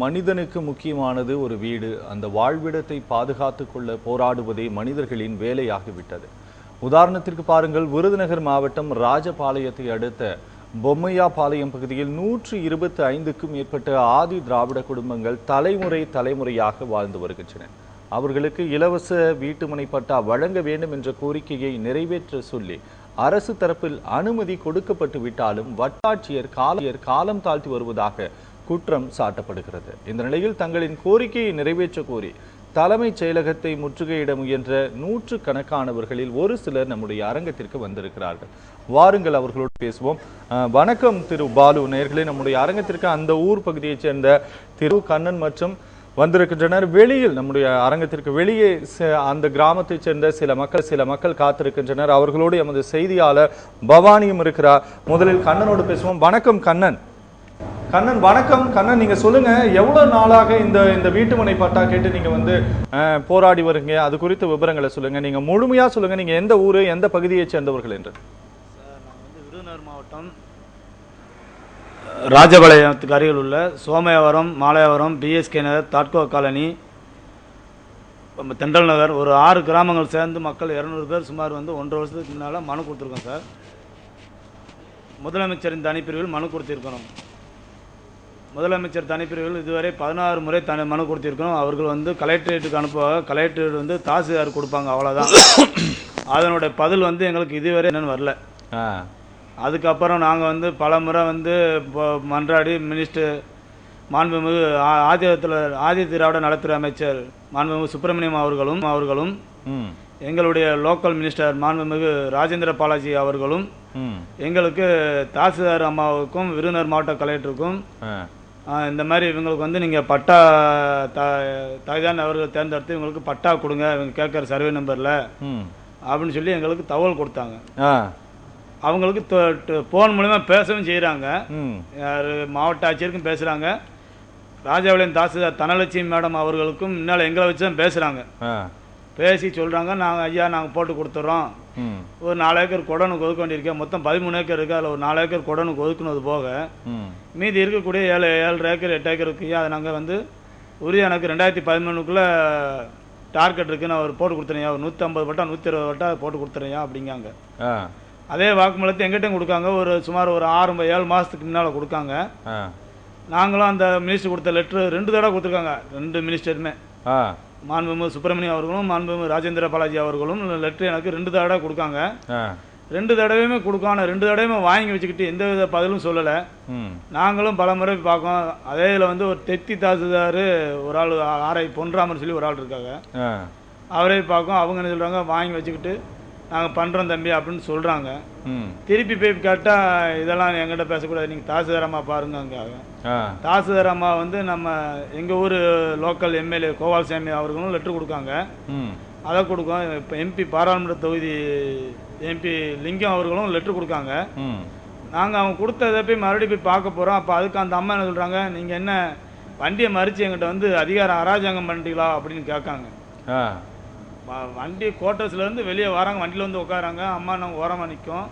மனிதனுக்கு முக்கியமானது ஒரு வீடு. அந்த வாழ்விடத்தை பாதுகாத்து கொள்ள போராடுவதே மனிதர்களின் வேலையாகிவிட்டது. உதாரணத்திற்கு பாருங்கள். விருதுநகர் மாவட்டம் ராஜபாளையத்தை அடுத்த பொம்மையாபாளையம் பகுதியில் நூற்றி இருபத்தி ஐந்துக்கும் மேற்பட்ட ஆதி திராவிட குடும்பங்கள் தலைமுறை தலைமுறையாக வாழ்ந்து வருகின்றன. அவர்களுக்கு இலவச வீட்டுமனை பட்டா வழங்க வேண்டும் என்ற கோரிக்கையை நிறைவேற்ற சொல்லி அரசு தரப்பில் அனுமதி கொடுக்கப்பட்டு விட்டாலும் வட்டாட்சியர் காலையர் காலம் தாழ்த்தி வருவதாக குற்றம் சாட்டப்படுகிறது. இந்த நிலையில் தங்களின் கோரிக்கையை நிறைவேற்ற கோரி தலைமைச் செயலகத்தை முற்றுகையிட முயன்ற நூற்று கணக்கானவர்களில் ஒரு சிலர் நம்முடைய அரங்கத்திற்கு வந்திருக்கிறார்கள். வாருங்கள் அவர்களோடு பேசுவோம். வணக்கம் திரு பாலு. நேர்களே நம்முடைய அரங்கத்திற்கு அந்த ஊர் பகுதியைச் சேர்ந்த திரு கண்ணன் மற்றும் வந்திருக்கின்றனர். வெளியில் நம்முடைய அரங்கத்திற்கு வெளியே அந்த கிராமத்தைச் சேர்ந்த சில மக்கள் சில மக்கள் காத்திருக்கின்றனர். அவர்களோடு எமது செய்தியாளர் பவானியும் இருக்கிறார். முதலில் கண்ணனோடு பேசுவோம். வணக்கம் கண்ணன். கண்ணன் வணக்கம். கண்ணன் நீங்க சொல்லுங்க. எவ்வளவு நாளாக இந்த இந்த வீட்டுமனை பட்டா கேட்டு நீங்க வந்து போராடி வருங்க? அது குறித்த விவரங்களை சொல்லுங்க. நீங்க முழுமையா சொல்லுங்க. நீங்க எந்த ஊரு எந்த பகுதியை சேர்ந்தவர்கள் என்று. விருதுநகர் மாவட்டம் ராஜபாளையத்துக்கு அருகில் உள்ள சோமயாவரம் மாலையாவரம் பிஎஸ்கே நகர் தாட்கோ காலனி நம்ம தெண்டல் நகர். ஒரு ஆறு கிராமங்கள் சேர்ந்து மக்கள் இரநூறு பேர் சுமார் வந்து ஒன்றரை வருஷத்துக்கு முன்னால் மனு கொடுத்துருக்கோம் சார். முதலமைச்சரின் தனிப்பிரிவில் மனு கொடுத்திருக்கிறோம். முதலமைச்சர் தனிப்பிரிவில் இதுவரை பதினாறு முறை தனி மனு கொடுத்திருக்கிறோம். அவர்கள் வந்து கலெக்டரேட்டுக்கு அனுப்புவாங்க கலெக்டரேட் வந்து தாசில்தார் கொடுப்பாங்க அவ்வளோதான் அதனுடைய பதில் வந்து எங்களுக்கு இதுவரை என்னன்னு வரல. அதுக்கப்புறம் நாங்கள் வந்து பல முறை வந்து இப்போ மன்றாடி மினிஸ்டர் மாண்புமிகு ஆ- ஆதியத்தில் ஆதி திராவிட நலத்துறை அமைச்சர் மாண்புமிகு சுப்பிரமணியம் அவர்களும் அவர்களும் எங்களுடைய லோக்கல் மினிஸ்டர் மாண்புமிகு ராஜேந்திர பாலாஜி அவர்களும் எங்களுக்கு தாசில்தார் அம்மாவுக்கும் விருதுநகர் மாவட்ட கலெக்டருக்கும் இந்த மாதிரி இவங்களுக்கு வந்து நீங்கள் பட்டா த தகுதியான அவர்கள் தேர்ந்தெடுத்து இவங்களுக்கு பட்டா கொடுங்க இவங்க கேட்குற சர்வே நம்பரில் ம், அப்படின்னு சொல்லி எங்களுக்கு தகவல் கொடுத்தாங்க. அவங்களுக்கு ஃபோன் மூலமா பேசவும் செய்கிறாங்க மாவட்ட ஆட்சியருக்கும் பேசுகிறாங்க ராஜாவிலியன் தாசில்தார் தனலட்சுமி மேடம் அவர்களுக்கும் முன்னால் எங்களை வச்சு தான் பேசுகிறாங்க பேசி சொல்கிறாங்க நாங்கள் ஐயா நாங்கள் போட்டு கொடுத்துட்றோம் ஒரு நாலு ஏக்கர் குடனுக்கு ஒதுக்க வேண்டியிருக்கேன் மொத்தம் பதிமூணு ஏக்கர் இருக்குது அதில் ஒரு நாலு ஏக்கர் குடனுக்கு ஒதுக்குனது போக மீதி இருக்கக்கூடிய ஏழு ஏழரை ஏக்கர் எட்டு ஏக்கர் இருக்கு அதை நாங்கள் வந்து உரிய எனக்கு ரெண்டாயிரத்தி பதிமூணுக்குள்ளே டார்கெட் இருக்குது நான் ஒரு போட்டு கொடுத்துறேன் ஒரு நூற்றி ஐம்பது வட்டா நூற்றி இருபது வட்டா போட்டு கொடுத்துறேன் அப்படிங்காங்க. அதே வாக்குமூலத்தை எங்கிட்டையும் கொடுக்காங்க. ஒரு சுமார் ஒரு ஆறு ஏழு மாதத்துக்கு முன்னால் கொடுக்காங்க. நாங்களும் அந்த மினிஸ்டர் கொடுத்த லெட்ரு ரெண்டு தடவை கொடுத்துருக்காங்க. ரெண்டு மினிஸ்டருமே. மாண்புமிகு சுப்பிரமணியம் அவர்களும் மாண்புமிகு ராஜேந்திர பாலாஜி அவர்களும் லெட்ரு எனக்கு ரெண்டு தடவை கொடுக்காங்க. ரெண்டு தடவையுமே கொடுக்காங்க ரெண்டு தடவையுமே வாங்கி வச்சுக்கிட்டு எந்த வித பதிலும் சொல்லலை. நாங்களும் பல முறை பார்க்கோம். அதே இதில் வந்து ஒரு தெத்தி தாசுதார் ஒரு ஆள் ஆரை பொன்ராமன் சொல்லி ஒரு ஆள் இருக்காங்க. அவரே பார்க்கோம். அவங்க என்ன சொல்கிறாங்க வாங்கி வச்சுக்கிட்டு நாங்கள் பண்ணுறோம் தம்பி அப்படின்னு சொல்கிறாங்க திருப்பி போய் கேட்டால் இதெல்லாம் என்கிட்ட பேசக்கூடாது. நீங்கள் தாசில்தார் அம்மா பாருங்க அங்கே ஆ, தாசில்தார் அம்மா வந்து நம்ம எங்கள் ஊர் லோக்கல் எம்எல்ஏ கோபால்சாமி அவர்களும் லெட்டர் கொடுக்காங்க. அதை கொடுக்கோம். இப்போ எம்பி பாராளுமன்ற தொகுதி எம்பி லிங்கம் அவர்களும் லெட்டர் கொடுக்காங்க. நாங்கள் அவங்க கொடுத்ததை போய் மறுபடியும் போய் பார்க்க போகிறோம் அப்போ அதுக்கு அந்த அம்மா என்ன சொல்கிறாங்க நீங்கள் என்ன வண்டியை மறித்து எங்கிட்ட வந்து அதிகாரம் அராஜகம் பண்ணிட்டீங்களா அப்படின்னு கேட்காங்க. வண்டி கோட்டர்ஸ்லேருந்து வெளியே வராங்க. வண்டியில் வந்து உட்காராங்க. அம்மா நாங்கள் ஓரமாக நிற்கும்.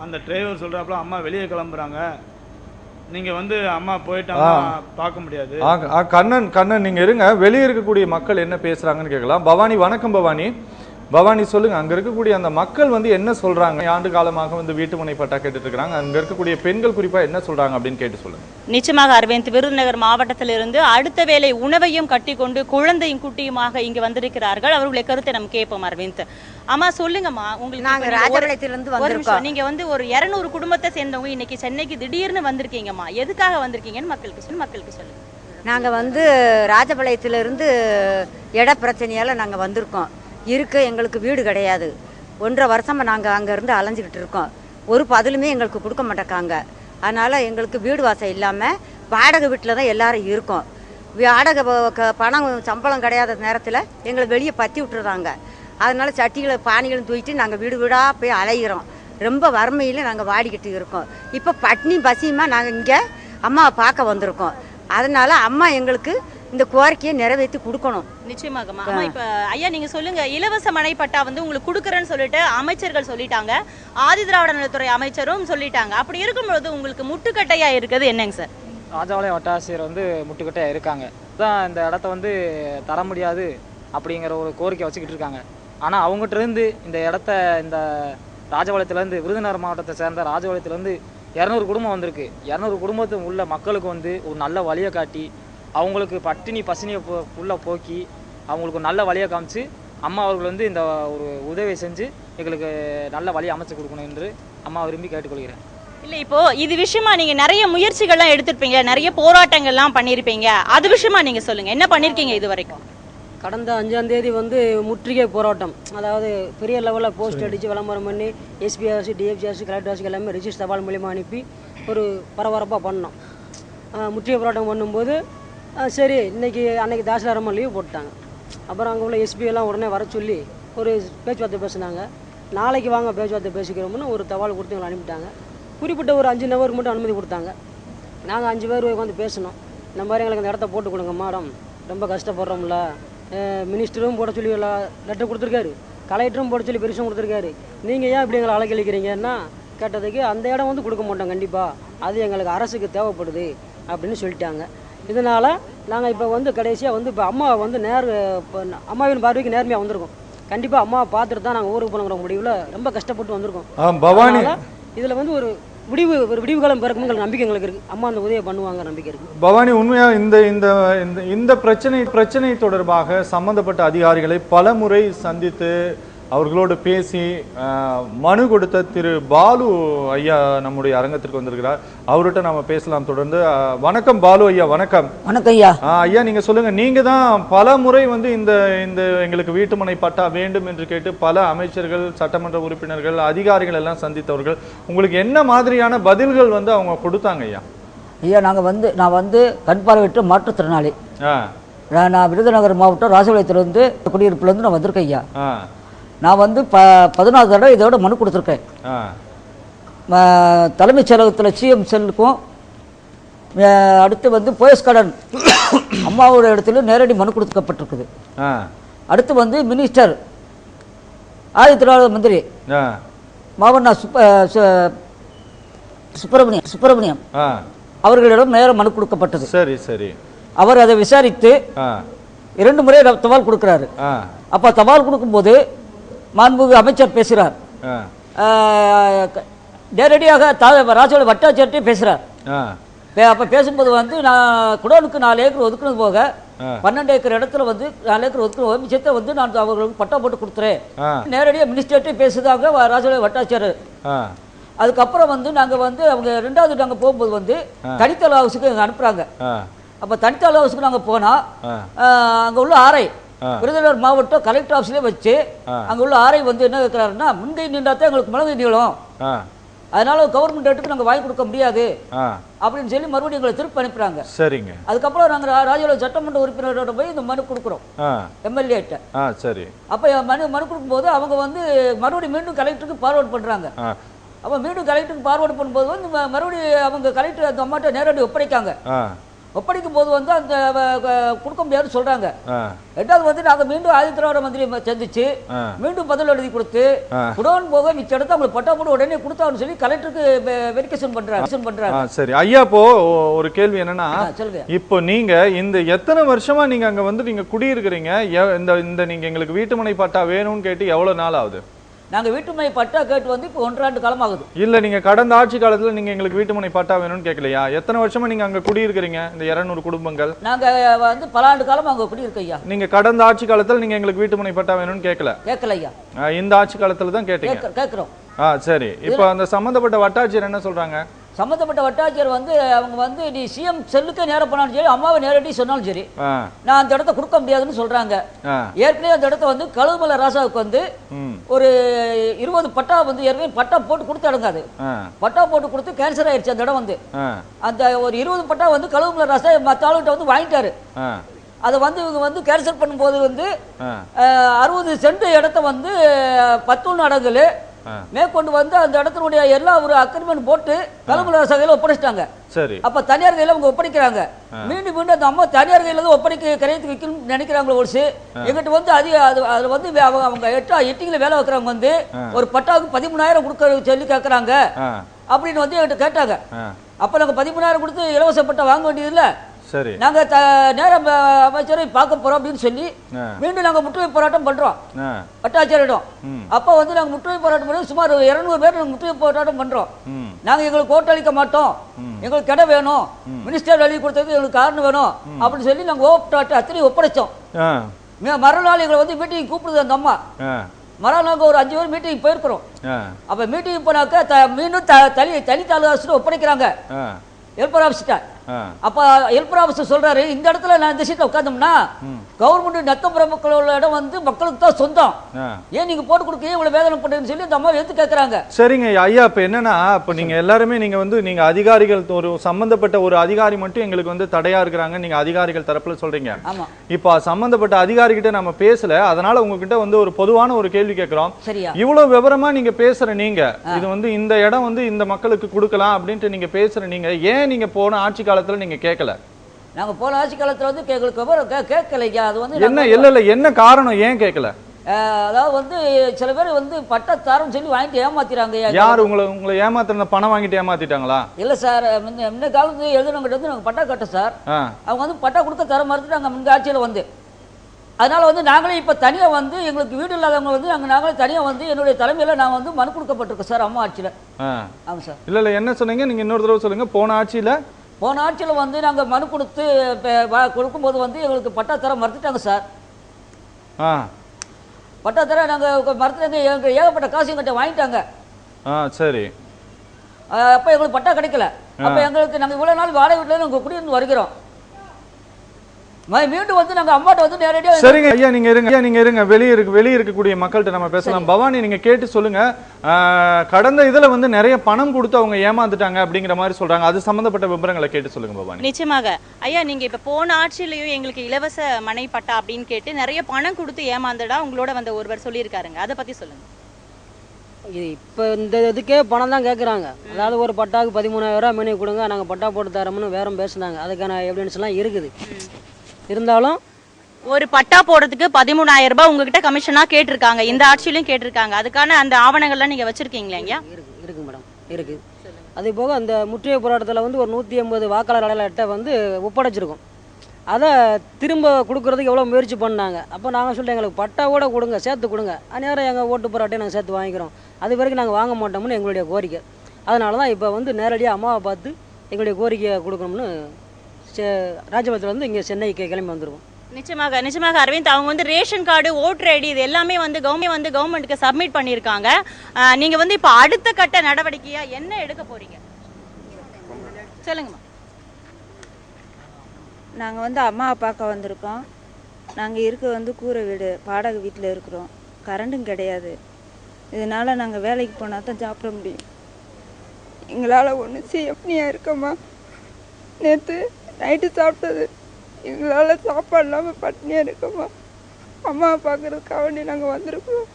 அந்த டிரைவர் சொல்கிறாப்புல அம்மா வெளியே கிளம்புறாங்க. நீங்கள் வந்து அம்மா போயிட்டாங்க பார்க்க முடியாது. கண்ணன் கண்ணன் நீங்க இருங்க. வெளியே இருக்கக்கூடிய மக்கள் என்ன பேசுறாங்கன்னு கேட்கலாம். பவானி வணக்கம் பவானி. பவானி சொல்லுங்க அங்க இருக்கக்கூடிய அந்த மக்கள் வந்து என்ன சொல்றாங்க? ஆண்டு காலமாக வந்து வீட்டுமனை பட்டா கேட்டுட்டு இருக்காங்க அங்க இருக்கக்கூடிய பெண்கள் குறிப்பா என்ன சொல்றாங்க அப்படின்னு கேட்டு சொல்லுங்க. நிச்சயமாக அரவிந்த் விருதுநகர் மாவட்டத்திலிருந்து அடுத்த வேளை உணவையும் கட்டிக்கொண்டு குழந்தையும் குட்டியுமாக இங்கு வந்திருக்கிறார்கள். அவர்களுடைய கருத்தை நம்ம கேட்போம் அரவிந்த். அம்மா சொல்லுங்கம்மா உங்களுக்கு நாங்க ராஜபாளையத்திலிருந்து வந்திருக்கோம். நிமிஷம் நீங்க வந்து ஒரு 200 குடும்பத்தை சேர்ந்தவங்க இன்னைக்கு சென்னைக்கு திடீர்னு வந்திருக்கீங்கம்மா. எதுக்காக வந்திருக்கீங்கன்னு மக்களுக்கு சொல்லு மக்களுக்கு சொல்லுங்க. நாங்கள் வந்து ராஜபாளையத்திலிருந்து இட பிரச்சனையால் நாங்கள் வந்திருக்கோம். இருக்க எங்களுக்கு வீடு கிடையாது. ஒன்றரை வருஷமாக நாங்கள் அங்கேருந்து அலைஞ்சிக்கிட்டு இருக்கோம். ஒரு பதிலுமே எங்களுக்கு கொடுக்க மாட்டேக்காங்க. அதனால் எங்களுக்கு வீடு வாசம் இல்லாமல் வாடகை வீட்டில் தான் எல்லோரும் இருக்கோம். வாடகை க- பணம் சம்பளம் கிடையாத நேரத்தில் எங்களை வெளியே பற்றி விட்டுறாங்க. அதனால் சட்டிகளை பானைகளும் தூக்கிட்டு நாங்கள் வீடு வீடாக போய் அலைகிறோம் ரொம்ப வறுமையில் நாங்கள் வாடிக்கிட்டு இருக்கோம். இப்போ பட்னி பசியுமா நாங்கள் இங்கே அம்மாவை பார்க்க வந்திருக்கோம். அதனால் அம்மா எங்களுக்கு இந்த கோரிக்கையை நிறைவேற்றி கொடுக்கணும். நிச்சயமாகம்மா அம்மா இப்ப ஐயா நீங்க சொல்லுங்க இலவச மனை பட்டா வந்து உங்களுக்கு கொடுக்குறேன்னு சொல்லிட்டு அமைச்சர்கள் சொல்லிட்டாங்க. ஆதி திராவிட நலத்துறை அமைச்சரும் சொல்லிட்டாங்க. அப்படி இருக்கும்பொழுது உங்களுக்கு முட்டுக்கட்டையா இருக்குது? என்னங்க சார்? ராஜபாளையம் வட்டாட்சியர் வந்து முட்டுக்கிட்டே இருக்காங்க. தான் இந்த இடத்த வந்து தர முடியாது அப்படிங்கிற ஒரு கோரிக்கை வச்சுக்கிட்டு இருக்காங்க. ஆனால் அவங்ககிட்ட இருந்து இந்த இடத்த இந்த ராஜபாளையத்துலேருந்து விருதுநகர் மாவட்டத்தை சேர்ந்த ராஜபாளையத்துலேருந்து இரநூறு குடும்பம் வந்திருக்கு. இரநூறு குடும்பத்து உள்ள மக்களுக்கு வந்து ஒரு நல்ல வழியை காட்டி அவங்களுக்கு பட்டினி பசினியை போ உள்ள போக்கி அவங்களுக்கு நல்ல வழியை காமிச்சு அம்மா அவர்கள் வந்து இந்த ஒரு உதவியை செஞ்சு எங்களுக்கு நல்ல வழியை அமைச்சு கொடுக்கணும் என்று அம்மா விரும்பி கேட்டுக்கொள்கிறேன். இல்ல இப்போ இது விஷயமா நீங்க நிறைய முயற்சிகள்லாம் எடுத்திருப்பீங்க நிறைய போராட்டங்கள்லாம் பண்ணியிருப்பீங்க. அது விஷயமா நீங்க சொல்லுங்க என்ன பண்ணிருக்கீங்க இது வரைக்கும்? கடந்த அஞ்சாம் தேதி வந்து முற்றுகை போராட்டம். அதாவது பெரிய லெவலில் போஸ்ட் அடித்து விளம்பரம் பண்ணி எஸ்பிஆர்சி டிஎஃப்சிஆர்சி கலெக்டர் ஆர்சி எல்லாமே ரிஜிஸ்டர் தபால் மூலியமா அனுப்பி ஒரு பரபரப்பாக பண்ணோம். முற்றுகை போராட்டம் பண்ணும்போது சரி இன்னைக்கு அன்னைக்கு தாசில்தாரமாக லீவ் போட்டாங்க அப்புறம் அங்கே உள்ள எஸ்பி எல்லாம் உடனே வர சொல்லி ஒரு பேச்சுவார்த்தை பேசுனாங்க. நாளைக்கு வாங்க பேச்சுவார்த்தை பேசிக்கிறோம்னு ஒரு தவால் கொடுத்து எங்களை அனுப்பிட்டாங்க. குறிப்பிட்ட ஒரு அஞ்சு நபருக்கு மட்டும் அனுமதி கொடுத்தாங்க. நாங்கள் அஞ்சு பேர் உட்காந்து பேசினோம் இந்த மாதிரி எங்களுக்கு அந்த இடத்த போட்டு கொடுங்க மேடம். ரொம்ப கஷ்டப்படுறோம்ல. மினிஸ்டரும் போட சொல்லி லெட்டர் கொடுத்துருக்காரு. கலெக்டரும் போட சொல்லி பெருசும் கொடுத்துருக்காரு. நீங்கள் ஏன் இப்படி எங்களை அழகழிக்கிறீங்கன்னா கேட்டதுக்கு அந்த இடம் வந்து கொடுக்க மாட்டோம் கண்டிப்பாக அது எங்களுக்கு அரசுக்கு தேவைப்படுது அப்படின்னு சொல்லிட்டாங்க. இதனால் நாங்கள் இப்போ வந்து கடைசியாக வந்து இப்போ அம்மா வந்து நேர் அம்மாவின் பார்வைக்கு நேர்மையாக வந்திருக்கோம். கண்டிப்பாக அம்மாவை பார்த்துட்டு தான் நாங்கள் ஊருக்கு போனோங்கிற முடிவில் ரொம்ப கஷ்டப்பட்டு வந்திருக்கோம். பவானி. இதுல வந்து ஒரு முடிவு ஒரு விடிவு காலம் பிறக்குங்கிற நம்பிக்கை எங்களுக்கு இருக்கு. அம்மா அந்த உதவியை பண்ணுவாங்க நம்பிக்கை இருக்கு. பவானி உண்மையா இந்த இந்த இந்த இந்த பிரச்சனை பிரச்சனை தொடர்பாக சம்பந்தப்பட்ட அதிகாரிகளை பல முறை சந்தித்து அவர்களோடு பேசி மனு கொடுத்த திரு பாலு ஐயா நம்முடைய அரங்கத்திற்கு வந்திருக்கிறார். அவர்கிட்ட நாம பேசலாம் தொடர்ந்து. வணக்கம் பாலு ஐயா வணக்கம். வணக்கம் ஐயா. ஐயா நீங்க சொல்லுங்க. நீங்க தான் பல முறை வந்து இந்த இந்த எங்களுக்கு வீட்டுமனை பட்டா வேண்டும் என்று கேட்டு பல அமைச்சர்கள் சட்டமன்ற உறுப்பினர்கள் அதிகாரிகள் எல்லாம் சந்தித்தவர்கள் உங்களுக்கு என்ன மாதிரியான பதில்கள் வந்து அவங்க கொடுத்தாங்க ஐயா? ஐயா நாங்கள் வந்து நான் வந்து கண் பார்வையற்ற மாற்றுத்திறனாளி. நான் விருதுநகர் மாவட்டம் ராசபாளையத்துலேருந்து குடியிருப்புலேருந்து நான் வந்திருக்கேன் ஐயா. நான் வந்து ப பதினாறு தடவை இதோட மனு கொடுத்துருக்கேன். தலைமைச் செயலகத்தில் சிஎம் செல்லுக்கும் அடுத்து வந்து போயஸ் கார்டன் அம்மாவோட இடத்துல நேரடி மனு கொடுக்கப்பட்டிருக்குது. அடுத்து வந்து மினிஸ்டர் ஆதித்யநாத மந்திரி மாவண்ணா சுப்ப சுப்பிரமணியம் சுப்பிரமணியம் அவர்களிடம் நேர மனு கொடுக்கப்பட்டது. சரி சரி. அவர் அதை விசாரித்து இரண்டு முறை தபால் கொடுக்குறாரு. அப்போ தபால் கொடுக்கும்போது மாண்புமிகு அமைச்சர் பேசுகிறார் நேரடியாக ராஜோட வட்டாட்சியர்கிட்டே பேசுகிறார் அப்போ பேசும்போது வந்து நான் குடோனுக்கு நாலு ஏக்கர் ஒதுக்குனது போக. பன்னெண்டு ஏக்கர் இடத்துல வந்து நாலு ஏக்கர் ஒதுக்குன மிச்சத்தை வந்து நான் அவர்களுக்கு பட்டா போட்டு கொடுத்துறேன். நேரடியாக மினிஸ்டர்கிட்டே பேசுதாங்க ராஜோட வட்டாட்சியர். அதுக்கப்புறம் வந்து நாங்கள் வந்து அவங்க ரெண்டாவது நாங்கள் போகும்போது வந்து தனித்தல் ஹவுஸுக்கு அனுப்புகிறாங்க அப்போ தனித்தல் ஹவுஸுக்கு நாங்கள் போனால் அங்கே உள்ள ஆரை. விருதுநகர் மாவட்டம் கலெக்டர் ஆஃபீஸ்லேயே வச்சு. அங்கே உள்ள ஆரை வந்து என்ன கேட்குறாருன்னா முன்கை நின்றா தான் எங்களுக்கு மிளகு நீளம். அதனால கவர்மெண்ட் ரேட்டுக்கு நாங்கள் வாங்கி கொடுக்க முடியாது. அப்படின்னு சொல்லி மறுபடியும் எங்களை திருப்பி அனுப்புகிறாங்க சரிங்க. அதுக்கப்புறம் நாங்கள் ராஜோட சட்டமன்ற உறுப்பினரோட போய் இந்த மனு கொடுக்குறோம். எம்எல்ஏட்ட. சரி. அப்போ மனு மனு கொடுக்கும்போது அவங்க வந்து மறுபடியும் மீண்டும் கலெக்டருக்கு ஃபார்வர்ட் பண்ணுறாங்க அப்போ மீண்டும் கலெக்டருக்கு ஃபார்வர்ட் பண்ணும்போது வந்து மறுபடியும் அவங்க கலெக்டர் அந்த அம்மாட்ட நேரடி ஒப்படைக்காங்க. ஒப்படைக்கும் போது வந்து அந்த கொடுக்க முடியாதுன்னு சொல்கிறாங்க ஆ. ரெண்டாவது வந்து நாங்கள் மீண்டும் ஆதித்யநாத மந்திரி சந்திச்சு. மீண்டும் பதில் எழுதி கொடுத்து. குடோன் போக மிச்ச இடத்த அவங்களுக்கு பட்டா போட்டு உடனே கொடுத்தான்னு சொல்லி கலெக்டருக்கு வெரிஃபிகேஷன் பண்றாங்க பண்றாங்க சரி. ஐயா இப்போ ஒரு கேள்வி என்னன்னா சொல்லுங்க. இப்போ நீங்க இந்த எத்தனை வருஷமா நீங்க அங்க வந்து நீங்க குடியிருக்கிறீங்க? இந்த இந்த நீங்க எங்களுக்கு வீட்டுமனை பட்டா வேணும்னு கேட்டு எவ்வளவு நாள் ஆகுது? நாங்க வீட்டுமனை பட்டா கேட்டு வந்து இப்போ ஒன்றாண்டு காலமாகுது. இல்ல நீங்க கடந்த ஆட்சி காலத்துல நீங்க எங்களுக்கு வீட்டுமனை பட்டா வேணும்னு கேட்கலையா எத்தனை வருஷமா நீங்க அங்க குடியிருக்கிறீங்க இந்த 200 குடும்பங்கள்? நாங்க வந்து பல ஆண்டு காலமா அங்க குடியிருக்கோம் ஐயா நீங்க கடந்த ஆட்சி காலத்துல நீங்க எங்களுக்கு வீட்டுமனை பட்டா வேணும்னு கேட்கல கேட்கல ஐயா இந்த ஆட்சி காலத்துல தான் கேட்டீங்க. கேட்க- கேட்கிறோம் ஆ சரி. இப்போ அந்த சம்பந்தப்பட்ட வட்டாட்சியர் என்ன சொல்றாங்க? சம்பந்தப்பட்ட வட்டாட்சியர் வந்து அவங்க வந்து நீ சிஎம் செல்லுக்கே நேரம் போனாலும் சரி அம்மாவை நேரடி சொன்னாலும் சரி நான் அந்த இடத்த கொடுக்க முடியாதுன்னு சொல்றாங்க. ஏற்கனவே அந்த இடத்த வந்து கழுகுமலை ராசாவுக்கு வந்து ஒரு இருபது பட்டா வந்து ஏற்கனவே பட்டா போட்டு கொடுத்து இடங்காது ஆ. பட்டா போட்டு கொடுத்து கேன்சர் ஆயிடுச்சு அந்த இடம் வந்து. அந்த ஒரு இருபது பட்டா வந்து கழுவுமலை ராசா மற்ற ஆளுகிட்ட வந்து வாங்கிட்டாரு. அதை வந்து இவங்க வந்து கேன்சல் பண்ணும்போது வந்து அறுபது சென்ட் இடத்த வந்து பத்தொன்று அடங்கல். மேற்கொண்டு வந்து அந்த இடத்தினுடைய எல்லா ஒரு அக்ரிமெண்ட் போட்டு கழுவுமலை ராசா கையில் ஒப்படைச்சிட்டாங்க. சரி. அப்ப தனியார் கையில அவங்க ஒப்படைக்கிறாங்க. மீண்டும் மீண்டும் அந்த அம்மா தனியார் கையில தான் ஒப்படைக்க கரையத்துக்கு வைக்கணும்னு நினைக்கிறாங்களோ ஒரு சி எங்கிட்ட வந்து அது அதுல வந்து அவங்க அவங்க எட்டா எட்டிங்கில வேலை வைக்கிறவங்க வந்து ஒரு பட்டாவுக்கு பதிமூணாயிரம் கொடுக்க சொல்லி கேட்கறாங்க அப்படின்னு வந்து என்கிட்ட கேட்டாங்க. அப்போ நாங்கள் பதிமூணாயிரம் கொடுத்து இலவச பட்டா வாங்க வேண்டியது இல்லை. சரி. நாங்கள் த நேரம் அமைச்சரை பார்க்க போகிறோம் அப்படின்னு சொல்லி. மீண்டும் நாங்கள் முற்றுகை போராட்டம் பண்ணுறோம் ஆ. வட்டாட்சியரிடம். அப்போ வந்து நாங்கள் முற்றுகை போராட்டம் பண்ணி சுமார் இரநூறு பேர் நாங்கள் முற்றுகை போராட்டம் பண்ணுறோம் ம். நாங்கள் எங்களுக்கு ஓட்டு அளிக்க மாட்டோம். எங்களுக்கு இடம் வேணும். மினிஸ்டர் எழுதி கொடுத்ததுக்கு எங்களுக்கு காரணம் வேணும். அப்படின்னு சொல்லி நாங்கள் ஓட்டு அத்தனை ஒப்படைச்சோம். மறுநாள் எங்களை வந்து மீட்டிங் கூப்பிடுது அந்த அம்மா. மறுநாள் நாங்கள் ஒரு அஞ்சு பேர் மீட்டிங் போயிருக்கிறோம். அப்போ மீட்டிங் போனாக்க மீண்டும் தனி தனி தாலுகாசிட்டு ஒப்படைக்கிறாங்க. ஹெல்பர் ஆஃபீஸ்கிட்ட அப்போ ஹெல்பர் ஆஃபீஸர் சொல்றாரு இந்த இடத்துல நான் இந்த சீட்டில் உட்காந்தோம்னா கவர்மெண்ட் நத்தம்புற மக்களோட இடம் வந்து மக்களுக்கு தான் சொந்தம். ஏன் நீங்க போட்டு கொடுக்க இவ்வளவு வேதனை பண்ணுறேன்னு சொல்லி அந்த அம்மா எடுத்து கேட்குறாங்க சரிங்க ஐயா இப்போ என்னன்னா இப்போ நீங்க எல்லாருமே நீங்க வந்து நீங்க அதிகாரிகள் ஒரு சம்பந்தப்பட்ட ஒரு அதிகாரி மட்டும் எங்களுக்கு வந்து தடையா இருக்கிறாங்க நீங்க அதிகாரிகள் தரப்புல சொல்றீங்க. இப்போ சம்பந்தப்பட்ட அதிகாரி கிட்ட நம்ம பேசல அதனால உங்ககிட்ட வந்து ஒரு பொதுவான ஒரு கேள்வி கேட்கிறோம் இவ்வளவு விவரமா நீங்க பேசுற நீங்க இது வந்து இந்த இடம் வந்து இந்த மக்களுக்கு கொடுக்கலாம் அப்படின்ட்டு நீங்க பேசுற நீங்க ஏன் நீங்க போன ஆட்சி காலத்துல நீங்க கேட்கல நாங்க போன ஆட்சி காலத்துல வந்து எங்களுக்கு விவரம் கே- கேட்கலையா அது வந்து என்ன இல்ல இல்ல என்ன காரணம் ஏன் கேட்கல அதாவது வந்து சில பேர் வந்து பட்டா தரம் சொல்லி வாங்கிட்டு ஏமாத்திறாங்க யார் உங்களை உங்களை ஏமாத்துற பணம் வாங்கிட்டு ஏமாத்திட்டாங்களா? இல்ல சார். முன்ன காலத்து எழுதுனவங்கிட்ட வந்து நாங்க பட்டா கட்ட சார். அவங்க வந்து பட்டா கொடுக்க தர மறுத்துட்டாங்க முன்க ஆட்சியில வந்து. அதனால வந்து நாங்களே இப்ப தனியா வந்து எங்களுக்கு வீடு இல்லாதவங்க வந்து நாங்க நாங்களே தனியா வந்து என்னுடைய தலைமையில நான் வந்து மனு கொடுக்கப்பட்டிருக்கேன் சார் அம்மா ஆட்சியில. ஆ. ஆமா சார். இல்ல இல்ல என்ன சொன்னீங்க? நீங்க இன்னொரு தடவை சொல்லுங்க. போன ஆட்சியில போன ஆட்சியில் வந்து நாங்கள் மனு கொடுத்து கொடுக்கும்போது வந்து எங்களுக்கு பட்டா தர மறுத்துட்டாங்க சார். ஆ. பட்டா தர நாங்கள் மறுத்துட்டாங்க எங்களுக்கு ஏகப்பட்ட காசு எங்கிட்ட வாங்கிட்டாங்க. ஆ சரி. அப்போ எங்களுக்கு பட்டா கிடைக்கல. அப்போ எங்களுக்கு நாங்கள் இவ்வளோ நாள் வாடகை வீட்டில் நாங்கள் குடியிருந்து வருகிறோம். மீண்டும் வந்து நாங்கள் அம்மாட்ட வந்து நேரடியாக சரிங்க ஐயா நீங்க இருங்க. ஐயா நீங்க இருங்க. வெளியே இருக்கு வெளியே இருக்கக்கூடிய மக்கள்கிட்ட நம்ம பேசலாம். பவானி நீங்க கேட்டு சொல்லுங்க. கடந்த இதுல வந்து நிறைய பணம் கொடுத்து அவங்க ஏமாந்துட்டாங்க அப்படிங்கிற மாதிரி சொல்றாங்க. அது சம்பந்தப்பட்ட விவரங்களை கேட்டு சொல்லுங்க பவானி. நிச்சயமாக. ஐயா நீங்க இப்ப போன ஆட்சியிலயும் எங்களுக்கு இலவச மனை பட்டா அப்படின்னு கேட்டு நிறைய பணம் கொடுத்து ஏமாந்துடா உங்களோட வந்த ஒருவர் சொல்லியிருக்காருங்க. அதை பத்தி சொல்லுங்க. இது இப்போ இந்த இதுக்கே பணம் தான் கேட்குறாங்க அதாவது ஒரு பட்டாவுக்கு பதிமூணாயிரம் மினி கொடுங்க நாங்கள் பட்டா போட்டு தரோம்னு வேறம் பேசுனாங்க. அதுக்கான எவிடன்ஸ்லாம் இருக்குது. இருந்தாலும் ஒரு பட்டா போடுறதுக்கு பதிமூணாயிரம் ரூபாய் உங்ககிட்ட கமிஷனா கேட்டிருக்காங்க. இந்த ஆட்சியிலும் கேட்டிருக்காங்க. அதுக்கான அந்த ஆவணங்கள்லாம் நீங்க வச்சிருக்கீங்களா ஐயா இருக்கு மேடம். இருக்கு. அதே போக அந்த முற்றுகை போராட்டத்தில் வந்து ஒரு நூற்றி எண்பது வாக்காளர் அடையாள அட்டை வந்து ஒப்படைச்சிருக்கோம். அதை திரும்ப கொடுக்கறதுக்கு எவ்வளோ முயற்சி பண்ணாங்க? அப்போ நாங்கள் சொல்லிட்டோம் எங்களுக்கு பட்டாவோட கொடுங்க சேர்த்து கொடுங்க. அந்நேரம் எங்கள் ஓட்டு போராட்டையை நாங்கள் சேர்த்து வாங்கிக்கிறோம். அது வரைக்கும் நாங்கள் வாங்க மாட்டோம்னு எங்களுடைய கோரிக்கை. அதனால தான் இப்போ வந்து நேரடியாக அம்மாவை பார்த்து எங்களுடைய கோரிக்கையை கொடுக்கணும்னு ராஜபாளையத்தில் வந்து இங்கே சென்னைக்கு கிளம்பி வந்திருக்கோம் நிச்சயமாக நிச்சயமாக அரவிந்த் அவங்க வந்து ரேஷன் கார்டு ஓட்டர் ஐடி இது எல்லாமே வந்து கவர்மெண்ட் வந்து கவர்மெண்ட்டுக்கு சப்மிட் பண்ணியிருக்காங்க. ஆஹ் நீங்க வந்து இப்போ அடுத்த கட்ட நடவடிக்கையா என்ன எடுக்க போறீங்க? சொல்லுங்கம்மா. நாங்கள் வந்து அம்மாவை பார்க்க வந்திருக்கோம். நாங்கள் இருக்க வந்து கூரை வீடு வாடகை வீட்டில் இருக்கிறோம். கரண்டும் கிடையாது. இதனால் நாங்கள் வேலைக்கு போனால் தான் சாப்பிட முடியும். எங்களால் ஒன்றும் செய்ய முடியா இருக்கோம்மா நேற்று நைட்டு சாப்பிட்டது. எங்களால் சாப்பாடு இல்லாமல் பட்னியாக இருக்கோம்மா அம்மாவை பார்க்குறதுக்காக வேண்டி நாங்கள் வந்திருக்கோம்.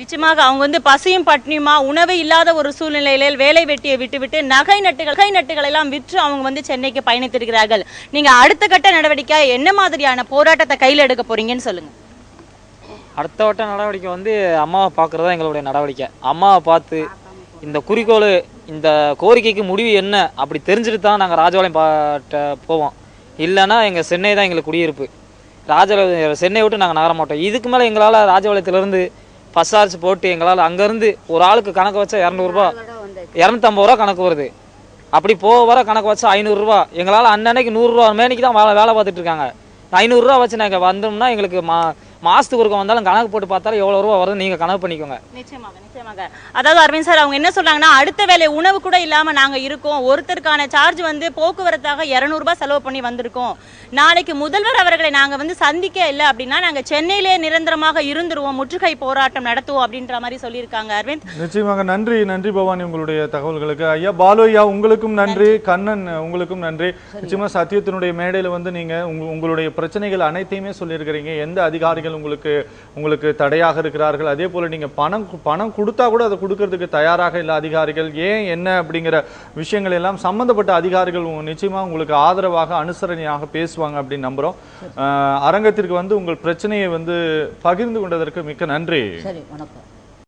நிச்சயமாக அவங்க வந்து பசியும் பட்னியுமா உணவு இல்லாத ஒரு சூழ்நிலையில வேலை வெட்டியை விட்டுவிட்டு நகை நட்டுகள் நகை நட்டுகள் எல்லாம் விற்று அவங்க வந்து சென்னைக்கு பயணித்திருக்கிறார்கள். நீங்க அடுத்த கட்ட நடவடிக்கை என்ன மாதிரியான போராட்டத்தை கையில் எடுக்க போறீங்கன்னு சொல்லுங்க. அடுத்த வட்ட நடவடிக்கை வந்து அம்மாவை பார்க்குறது தான் எங்களுடைய நடவடிக்கை. அம்மாவை பார்த்து இந்த குறிக்கோள் இந்த கோரிக்கைக்கு முடிவு என்ன அப்படி தெரிஞ்சுட்டு தான் நாங்கள் ராஜபாளையம் பாட்ட போவோம். இல்லைன்னா எங்கள் சென்னை தான் எங்களுக்கு குடியிருப்பு. ராஜபாளையம் சென்னை விட்டு நாங்கள் நகர மாட்டோம். இதுக்கு மேலே எங்களால் ராஜபாளையத்துலேருந்து பஸ் சார்ஜ் போட்டு எங்களால் அங்கேருந்து ஒரு ஆளுக்கு கணக்கு வச்சா இரநூறுபா இரநூத்தம்பது ரூபா கணக்கு வருது. அப்படி போக வர கணக்கு வச்சா ஐநூறுரூவா எங்களால் அன்னன்னைக்கு நூறுரூவா மேனிக்கு தான் வேலை வேலை பார்த்துட்டு இருக்காங்க. ஐநூறுரூவா வச்சு நாங்கள் வந்தோம்னா எங்களுக்கு மா மாதத்துக்கு ஒருக்க வந்தாலும் கணக்கு போட்டு பார்த்தாலும் எவ்வளோ ரூபா வருது நீங்கள் கணக்கு பண்ணிக்கோங்க. நிச்சயமாக நிச்சயமாக. அதாவது அரவிந்த் சார் அவங்க என்ன சொல்றாங்கன்னா அடுத்த வேலை உணவு கூட இல்லாம நாங்க இருக்கோம். ஒருத்தருக்கான சார்ஜ் வந்து போக்குவரத்தாக 200 ரூபாய் செலவு பண்ணி வந்திருக்கோம். நாளைக்கு முதல்வர் அவர்களை நாங்க வந்து சந்திக்க இல்லை அப்படின்னா நாங்க சென்னையிலே நிரந்தரமாக இருந்துருவோம். முற்றுகை போராட்டம் நடத்துவோம் அப்படின்ற மாதிரி சொல்லியிருக்காங்க அரவிந்த். நிச்சயமாக நன்றி நன்றி பவானி உங்களுடைய தகவல்களுக்கு. ஐயா பாலு ஐயா உங்களுக்கும் நன்றி. கண்ணன் உங்களுக்கும் நன்றி. நிச்சயமா சத்தியத்தினுடைய மேடையில வந்து நீங்க உங்க- உங்களுடைய பிரச்சனைகள் அனைத்தையுமே சொல்லியிருக்கிறீங்க. எந்த அதிகாரிகள் உங்களுக்கு உங்களுக்கு தடையாக இருக்கிறார்கள். அதே போல் நீங்கள் பணம் பணம் கொடுத்தா கூட அதை கொடுக்கறதுக்கு தயாராக இல்லை அதிகாரிகள். ஏன் என்ன அப்படிங்கிற விஷயங்கள் எல்லாம் சம்பந்தப்பட்ட அதிகாரிகள் நிச்சயமாக நிச்சயமா உங்களுக்கு ஆதரவாக அனுசரணையாக பேசுவாங்க அப்படின்னு நம்புகிறோம் அரங்கத்திற்கு வந்து உங்கள் பிரச்சனையை வந்து பகிர்ந்து கொண்டதற்கு மிக்க நன்றி. சரி வணக்கம்.